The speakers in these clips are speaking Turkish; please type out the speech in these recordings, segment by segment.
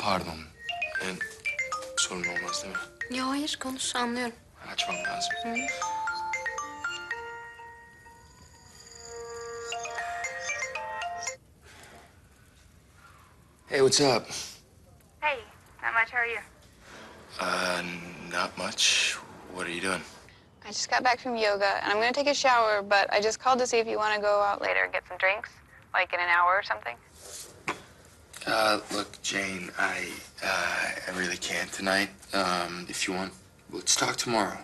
Pardon. Yani, sorun olmaz değil mi? Ya hayır konuş anlıyorum. Açmam lazım. Hey, what's up? Hey, not much. How are you? Uh, not much. What are you doing? I just got back from yoga and I'm gonna take a shower, but I just called to see if you want to go out later and get some drinks, like in an hour or something. Uh, look, Jane, I, uh, I really can't tonight. Um, if you want, let's talk tomorrow.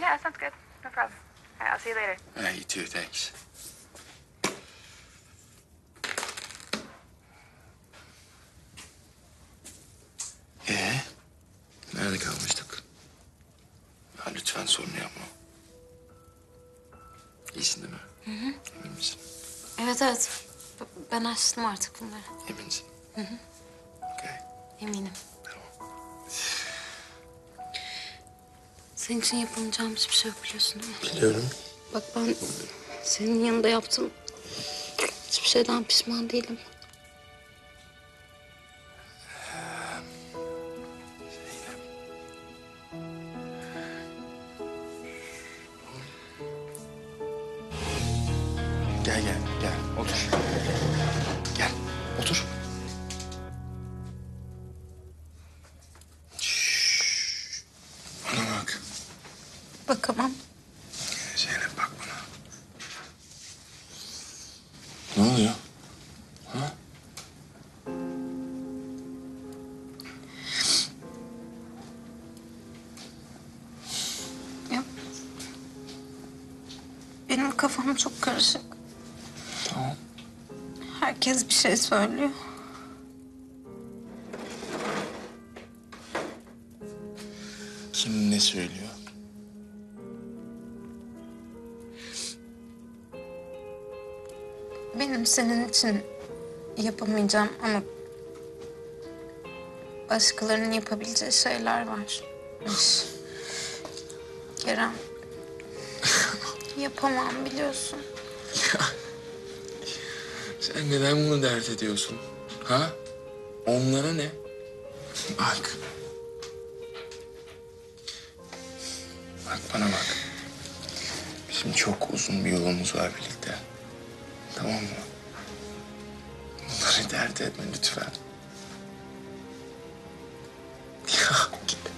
Yeah, that sounds good. No problem. All right, I'll see you later. Uh, you too, thanks. Ee, nerede kalmıştık? Ha, lütfen sorun yapma. İyisin değil mi? Hı hı. Emin misin? Evet evet. B- Ben açtım artık bunları. Eminsin. Hı Eminim. tamam. Senin için yapamayacağım hiçbir şey yok biliyorsun değil mi? Biliyorum. Bak ben senin yanında yaptım. Hiçbir şeyden pişman değilim. Gel gel gel otur. Bakamam. Zeynep bak bana. Ne oluyor? Ha? Ya. Benim kafam çok karışık. Tamam. Herkes bir şey söylüyor. Kim ne söylüyor? Benim senin için yapamayacağım ama başkalarının yapabileceği şeyler var. Kerem. Yapamam biliyorsun. Sen neden bunu dert ediyorsun? Ha? Onlara ne? Bak. Bak bana bak. Bizim çok uzun bir yolumuz var birlikte. Tamam mı? Bunları dert etme lütfen. Ya gel.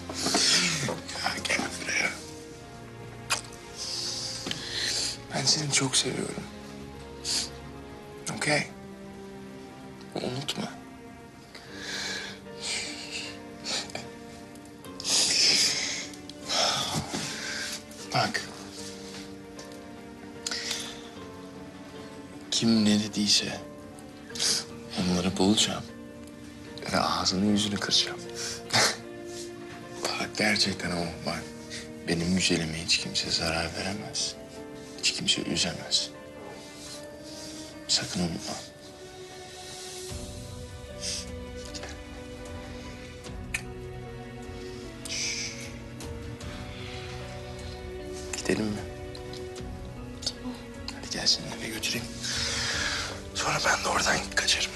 Ya gel buraya. Ben seni çok seviyorum. Okey. Unutma. Bak. Kim ne dediyse onları bulacağım. Ve ağzını yüzünü kıracağım. bak gerçekten ama bak. Benim güzelime hiç kimse zarar veremez. Hiç kimse üzemez. Sakın unutma. Gidelim mi? Gel seni eve götüreyim. Sonra ben de oradan kaçarım.